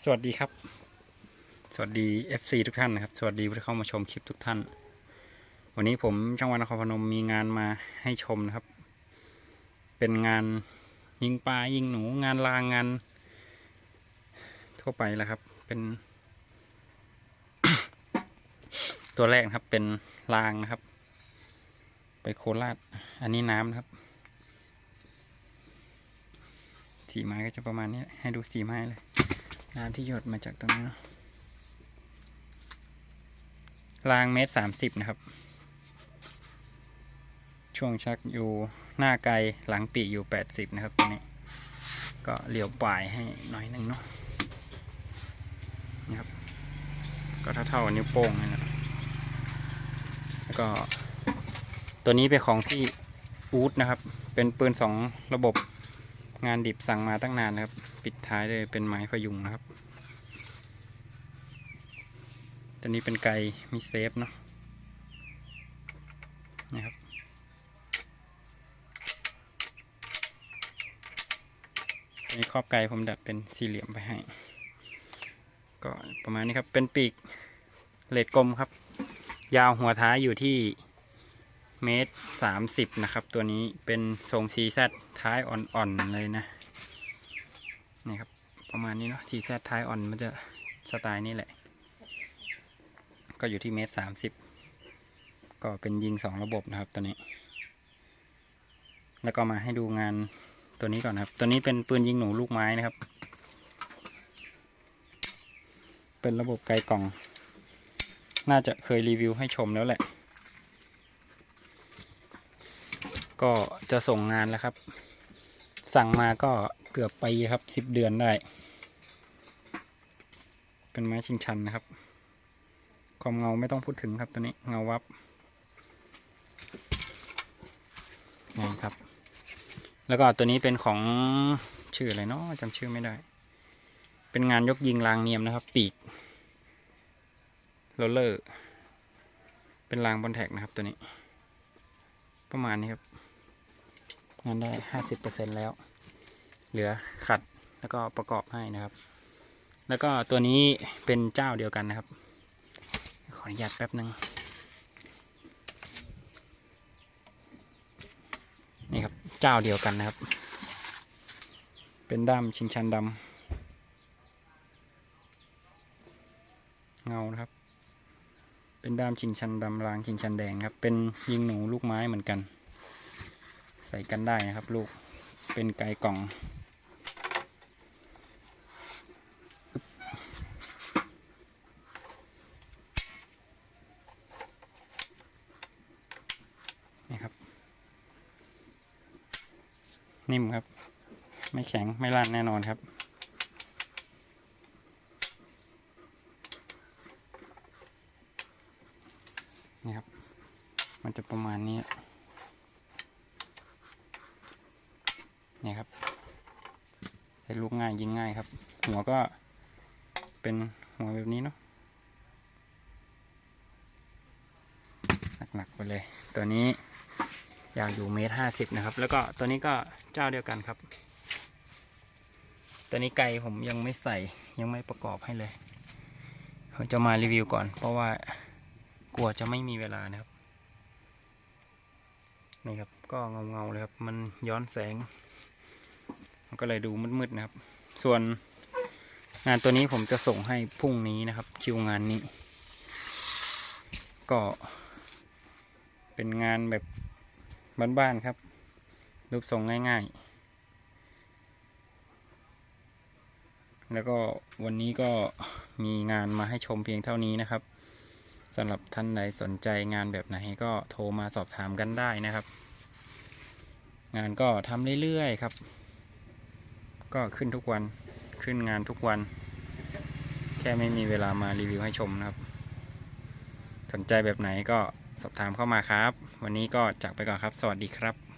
สวัสดีครับ สวัสดี FC ทุกท่านนะครับ สวัสดีผู้ที่เข้ามาชมคลิปทุกท่าน วันนี้ผมจังหวัดนครพนมมีงานมาให้ชมนะครับ เป็นงานยิงปลายิงหนูงานลางงาน ทั่วไปแหละครับ เป็น ตัวแรกครับเป็นลางนะครับ ไปโคราชอันนี้น้ำนะครับสีไม้ก็จะประมาณนี้ให้ดูสีไม้เลย น้ำที่หยดมาจากตรงนี้เนอะรางเมตรสามสิบนะครับ ช่วงชักอยู่หน้าไกลหลังปีอยู่แปดสิบนะครับตัวนี้ ก็เหลียวปลายให้หน่อยหนึ่งเนาะนะครับ ก็เท่าเท่าๆนิ้วโป้งนะแล้วก็ตัวนี้เป็นของที่อูดนะครับ เป็นปืนสองระบบงานดิบสั่งมาตั้งนานนะครับ ปิดท้ายด้วยเป็นไม้พยุงนะครับ ตัวนี้เป็นไกมีเซฟเนาะนะครับนี้ครอบไกผมดัดเป็นสี่เหลี่ยมไปให้ ก็ประมาณนี้ครับ เป็นปีกเลดกลมครับ ยาวหัวท้ายอยู่ที่เมตรสามสิบนะครับ ตัวนี้เป็นทรงซีแซท้ายอ่อนๆเลยนะ นี่ครับ ประมาณนี้เนาะซีแซท้ายอ่อนมันจะสไตล์นี้แหละ ก็อยู่ที่เมตรสามสิบก็เป็นยิงสองระบบนะครับตัวนี้ แล้วก็มาให้ดูงานตัวนี้ก่อนนะครับ ตัวนี้เป็นปืนยิงหนูลูกไม้นะครับ เป็นระบบไกลกล่อง น่าจะเคยรีวิวให้ชมแล้วแหละ ก็จะส่งงานแล้วครับ สั่งมาก็ เกือบไปครับสิบเดือนได้ เป็นไม้ชิงชันนะครับ ความเงาไม่ต้องพูดถึงครับตัวนี้เงาวับนี่ครับ แล้วก็ตัวนี้เป็นของชื่ออะไรเนาะจำชื่อไม่ได้ เป็นงานยกยิงรางเนียมนะครับ ปีกโรลเลอร์ เป็นรางบอลแท็กนะครับตัวนี้ ประมาณนี้ครับ งานได้ห้าสิบเปอร์เซ็นแล้ว เหลือขัดแล้วก็ประกอบให้นะครับ แล้วก็ตัวนี้เป็นเจ้าเดียวกันนะครับ ขออนุญาตแป๊บหนึ่งนี่ครับเจ้าเดียวกันนะครับ เป็นด้ามชิงชันดำเงานะครับ เป็นด้ามชิงชันดำรางชิงชันแดงครับ เป็นยิงหนูลูกไม้เหมือนกัน ใส่กันได้นะครับ ลูกเป็นไกลกล่อง นิ่มครับ ไม่แข็งไม่ลั่นแน่นอนครับ นี่ครับ มันจะประมาณนี้ นี่ครับใส่ลูกง่ายยิงง่ายครับ หัวก็เป็นหัวแบบนี้เนาะหนักๆไปเลย ตัวนี้ยาวอยู่เมตรห้าสิบนะครับ แล้วก็ตัวนี้ก็ เจ้าเดียวกันครับ ตัวนี้ไกลผมยังไม่ใส่ยังไม่ประกอบให้เลยผมจะมารีวิวก่อน เพราะว่ากลัวจะไม่มีเวลานะครับนี่ครับก็เงาเงาๆเลยครับ มันย้อนแสง มันก็เลยดูมืดๆนะครับ ส่วนงานตัวนี้ผมจะส่งให้พรุ่งนี้นะครับ คิวงานนี้ ก็เป็นงานแบบบ้านๆครับ รูปทรงง่ายๆ แล้วก็วันนี้ก็มีงานมาให้ชมเพียงเท่านี้นะครับสำหรับท่านใดสนใจงานแบบไหนก็โทรมาสอบถามกันได้นะครับ งานก็ทำเรื่อยๆครับ ก็ขึ้นทุกวันขึ้นงานทุกวัน แค่ไม่มีเวลามารีวิวให้ชมนะครับ สนใจแบบไหนก็สอบถามเข้ามาครับ วันนี้ก็จากไปก่อนครับ สวัสดีครับ